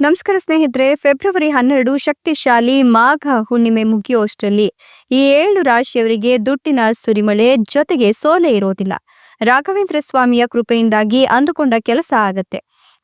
ನಮಸ್ಕಾರ ಸ್ನೇಹಿತರೆ, ಫೆಬ್ರವರಿ ಹನ್ನೆರಡು ಶಕ್ತಿಶಾಲಿ ಮಾಘ ಹುಣ್ಣಿಮೆ ಮುಗಿಯುವಷ್ಟರಲ್ಲಿ ಈ ಏಳು ರಾಶಿಯವರಿಗೆ ದುಡ್ಡಿನ ಸುರಿಮಳೆ ಜೊತೆಗೆ ಸೋಲೆ ಇರೋದಿಲ್ಲ. ರಾಘವೇಂದ್ರ ಸ್ವಾಮಿಯ ಕೃಪೆಯಿಂದಾಗಿ ಅಂದುಕೊಂಡ ಕೆಲಸ ಆಗತ್ತೆ.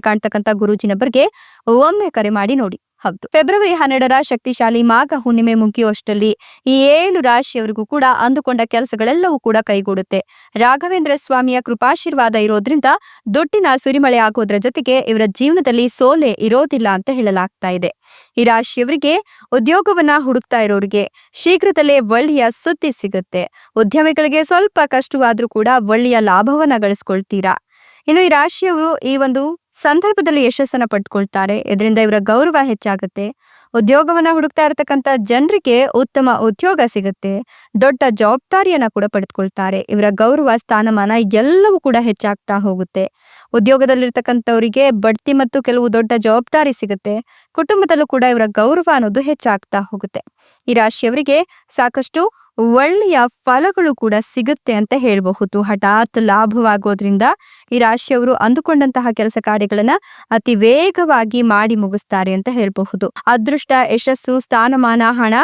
ಕಾಣ್ತಕ್ಕಂಥ ಗುರೂಜಿ ಒಮ್ಮೆ ಕರೆ ಮಾಡಿ ನೋಡಿ. ಹೌದು. ಫೆಬ್ರವರಿ ಹನ್ನೆರಡರ ಶಕ್ತಿಶಾಲಿ ಮಾಘ ಹುಣ್ಣಿಮೆ ಮುಗಿಯುವಷ್ಟರಲ್ಲಿ ಈ ಏಳು ರಾಶಿಯವರಿಗೂ ಕೂಡ ಅಂದುಕೊಂಡ ಕೆಲಸಗಳೆಲ್ಲವೂ ಕೂಡ ಕೈಗೂಡುತ್ತೆ. ರಾಘವೇಂದ್ರ ಸ್ವಾಮಿಯ ಕೃಪಾಶೀರ್ವಾದ ಇರೋದ್ರಿಂದ ದುಡ್ಡಿನ ಸುರಿಮಳೆ ಆಗೋದ್ರ ಜೊತೆಗೆ ಇವರ ಜೀವನದಲ್ಲಿ ಸೋಲೆ ಇರೋದಿಲ್ಲ ಅಂತ ಹೇಳಲಾಗ್ತಾ ಇದೆ. ಈ ರಾಶಿಯವರಿಗೆ ಉದ್ಯೋಗವನ್ನ ಹುಡುಕ್ತಾ ಇರೋರಿಗೆ ಶೀಘ್ರದಲ್ಲೇ ಒಳ್ಳೆಯ ಸುದ್ದಿ ಸಿಗುತ್ತೆ. ಉದ್ಯಮಿಗಳಿಗೆ ಸ್ವಲ್ಪ ಕಷ್ಟವಾದ್ರೂ ಕೂಡ ಒಳ್ಳೆಯ ಲಾಭವನ್ನ ಗಳಿಸ್ಕೊಳ್ತೀರಾ? ಇನ್ನು ಈ ರಾಶಿಯವರು ಈ ಒಂದು ಸಂದರ್ಭದಲ್ಲಿ ಯಶಸ್ಸನ್ನು ಪಡ್ಕೊಳ್ತಾರೆ. ಇದರಿಂದ ಇವರ ಗೌರವ ಹೆಚ್ಚಾಗುತ್ತೆ. ಉದ್ಯೋಗವನ್ನ ಹುಡುಕ್ತಾ ಇರತಕ್ಕಂತ ಜನರಿಗೆ ಉತ್ತಮ ಉದ್ಯೋಗ ಸಿಗುತ್ತೆ. ದೊಡ್ಡ ಜವಾಬ್ದಾರಿಯನ್ನ ಕೂಡ ಪಡೆದುಕೊಳ್ತಾರೆ. ಇವರ ಗೌರವ, ಸ್ಥಾನಮಾನ ಎಲ್ಲವೂ ಕೂಡ ಹೆಚ್ಚಾಗ್ತಾ ಹೋಗುತ್ತೆ. ಉದ್ಯೋಗದಲ್ಲಿರ್ತಕ್ಕಂಥವರಿಗೆ ಬಡ್ತಿ ಮತ್ತು ಕೆಲವು ದೊಡ್ಡ ಜವಾಬ್ದಾರಿ ಸಿಗುತ್ತೆ. ಕುಟುಂಬದಲ್ಲೂ ಕೂಡ ಇವರ ಗೌರವ ಅನ್ನೋದು ಹೆಚ್ಚಾಗ್ತಾ ಹೋಗುತ್ತೆ. ಈ ರಾಶಿಯವರಿಗೆ ಸಾಕಷ್ಟು ಒಳ್ಳೆಯ ಫಲಗಳು ಕೂಡ ಸಿಗುತ್ತೆ ಅಂತ ಹೇಳಬಹುದು. ಹಠಾತ್ ಲಾಭವಾಗೋದ್ರಿಂದ ಈ ರಾಶಿಯವರು ಅಂದುಕೊಂಡಂತಹ ಕೆಲಸ ಕಾರ್ಯಗಳನ್ನ ಅತಿ ವೇಗವಾಗಿ ಮಾಡಿ ಮುಗಿಸ್ತಾರೆ ಅಂತ ಹೇಳಬಹುದು. ಅದೃಷ್ಟ ಯಶಸ್ಸು, ಸ್ಥಾನಮಾನ, ಹಣ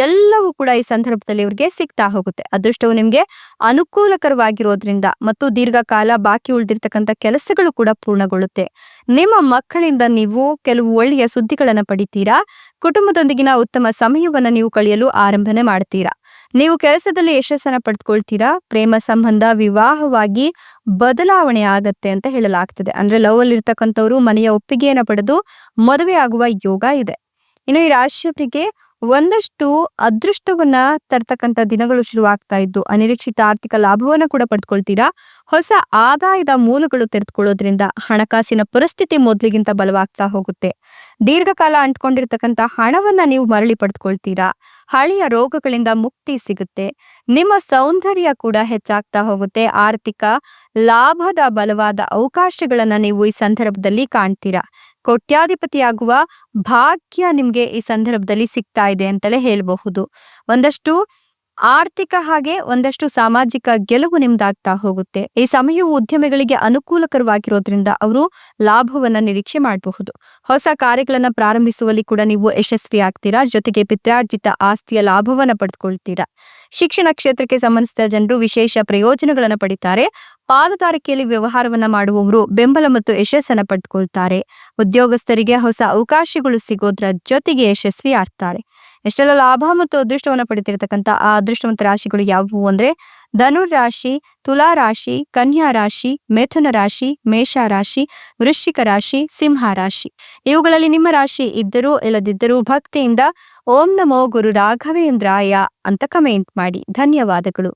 ಎಲ್ಲವೂ ಕೂಡ ಈ ಸಂದರ್ಭದಲ್ಲಿ ಇವ್ರಿಗೆ ಸಿಗ್ತಾ ಹೋಗುತ್ತೆ. ಅದೃಷ್ಟವು ನಿಮ್ಗೆ ಅನುಕೂಲಕರವಾಗಿರೋದ್ರಿಂದ ಮತ್ತು ದೀರ್ಘಕಾಲ ಬಾಕಿ ಉಳಿದಿರ್ತಕ್ಕಂಥ ಕೆಲಸಗಳು ಕೂಡ ಪೂರ್ಣಗೊಳ್ಳುತ್ತೆ. ನಿಮ್ಮ ಮಕ್ಕಳಿಂದ ನೀವು ಕೆಲವು ಒಳ್ಳೆಯ ಸುದ್ದಿಗಳನ್ನ ಪಡಿತೀರಾ? ಕುಟುಂಬದೊಂದಿಗಿನ ಉತ್ತಮ ಸಮಯವನ್ನ ನೀವು ಕಳೆಯಲು ಆರಂಭನೆ ಮಾಡ್ತೀರಾ? ನೀವು ಕೆಲಸದಲ್ಲಿ ಯಶಸ್ಸನ್ನ ಪಡೆದುಕೊಳ್ತೀರಾ ಪ್ರೇಮ ಸಂಬಂಧ, ವಿವಾಹವಾಗಿ ಬದಲಾವಣೆ ಆಗತ್ತೆ ಅಂತ ಹೇಳಲಾಗ್ತದೆ. ಅಂದ್ರೆ ಲವ್ ಅಲ್ಲಿ ಇರ್ತಕ್ಕಂಥವ್ರು ಮನೆಯ ಒಪ್ಪಿಗೆಯನ್ನ ಪಡೆದು ಮದುವೆ ಆಗುವ ಯೋಗ ಇದೆ. ಇನ್ನು ಈ ರಾಶಿಯವರಿಗೆ ಒಂದಷ್ಟು ಅದೃಷ್ಟವನ್ನ ತರ್ತಕ್ಕಂಥ ದಿನಗಳು ಶುರುವಾಗ್ತಾ ಇದ್ದು, ಅನಿರೀಕ್ಷಿತ ಆರ್ಥಿಕ ಲಾಭವನ್ನ ಕೂಡ ಪಡೆದುಕೊಳ್ತೀರಾ ಹೊಸ ಆದಾಯದ ಮೂಲಗಳು ತೆರೆದುಕೊಳ್ಳೋದ್ರಿಂದ ಹಣಕಾಸಿನ ಪರಿಸ್ಥಿತಿ ಮೊದಲಿಗಿಂತ ಬಲವಾಗ್ತಾ ಹೋಗುತ್ತೆ. ದೀರ್ಘಕಾಲ ಅಂಟ್ಕೊಂಡಿರ್ತಕ್ಕಂಥ ಹಣವನ್ನ ನೀವು ಮರಳಿ ಪಡೆದುಕೊಳ್ತೀರಾ ಹಳೆಯ ರೋಗಗಳಿಂದ ಮುಕ್ತಿ ಸಿಗುತ್ತೆ. ನಿಮ್ಮ ಸೌಂದರ್ಯ ಕೂಡ ಹೆಚ್ಚಾಗ್ತಾ ಹೋಗುತ್ತೆ. ಆರ್ಥಿಕ ಲಾಭದ ಬಲವಾದ ಅವಕಾಶಗಳನ್ನ ನೀವು ಈ ಸಂದರ್ಭದಲ್ಲಿ ಕಾಣ್ತೀರಾ? ಕೋಟ್ಯಾಧಿಪತಿಯಾಗುವ ಭಾಗ್ಯ ನಿಮ್ಗೆ ಈ ಸಂದರ್ಭದಲ್ಲಿ ಸಿಗ್ತಾ ಇದೆ ಅಂತಲೇ ಹೇಳಬಹುದು. ಒಂದಷ್ಟು ಆರ್ಥಿಕ ಹಾಗೆ ಒಂದಷ್ಟು ಸಾಮಾಜಿಕ ಗೆಲುವು ನಿಮ್ದಾಗ್ತಾ ಹೋಗುತ್ತೆ. ಈ ಸಮಯವು ಉದ್ಯಮಿಗಳಿಗೆ ಅನುಕೂಲಕರವಾಗಿರೋದ್ರಿಂದ ಅವರು ಲಾಭವನ್ನ ನಿರೀಕ್ಷೆ ಮಾಡಬಹುದು. ಹೊಸ ಕಾರ್ಯಗಳನ್ನ ಪ್ರಾರಂಭಿಸುವಲ್ಲಿ ಕೂಡ ನೀವು ಯಶಸ್ವಿ ಆಗ್ತೀರಾ? ಜೊತೆಗೆ ಪಿತ್ರಾರ್ಜಿತ ಆಸ್ತಿಯ ಲಾಭವನ್ನ ಪಡೆದುಕೊಳ್ತೀರಾ ಶಿಕ್ಷಣ ಕ್ಷೇತ್ರಕ್ಕೆ ಸಂಬಂಧಿಸಿದ ಜನರು ವಿಶೇಷ ಪ್ರಯೋಜನಗಳನ್ನ ಪಡಿತಾರೆ. ಪಾಲುದಾರಿಕೆಯಲ್ಲಿ ವ್ಯವಹಾರವನ್ನ ಮಾಡುವವರು ಬೆಂಬಲ ಮತ್ತು ಯಶಸ್ಸನ್ನ ಪಡೆದುಕೊಳ್ತಾರೆ ಉದ್ಯೋಗಸ್ಥರಿಗೆ ಹೊಸ ಅವಕಾಶಗಳು ಸಿಗೋದ್ರ ಜೊತೆಗೆ ಯಶಸ್ವಿ ಆಗ್ತಾರೆ. ಎಷ್ಟೆಲ್ಲ ಲಾಭ ಮತ್ತು ಅದೃಷ್ಟವನ್ನು ಪಡಿತಿರ್ತಕ್ಕಂಥ ಆ ಅದೃಷ್ಟವಂತ ರಾಶಿಗಳು ಯಾವುವು ಅಂದ್ರೆ ಧನುರ್ ರಾಶಿ, ತುಲಾ ರಾಶಿ, ಕನ್ಯಾ ರಾಶಿ, ಮಿಥುನ ರಾಶಿ, ಮೇಷ ರಾಶಿ, ವೃಶ್ಚಿಕ ರಾಶಿ, ಸಿಂಹ ರಾಶಿ. ಇವುಗಳಲ್ಲಿ ನಿಮ್ಮ ರಾಶಿ ಇದ್ದರೂ ಇಲ್ಲದಿದ್ದರೂ ಭಕ್ತಿಯಿಂದ ಓಂ ನಮೋ ಗುರು ರಾಘವೇಂದ್ರಾಯ ಅಂತ ಕಮೆಂಟ್ ಮಾಡಿ. ಧನ್ಯವಾದಗಳು.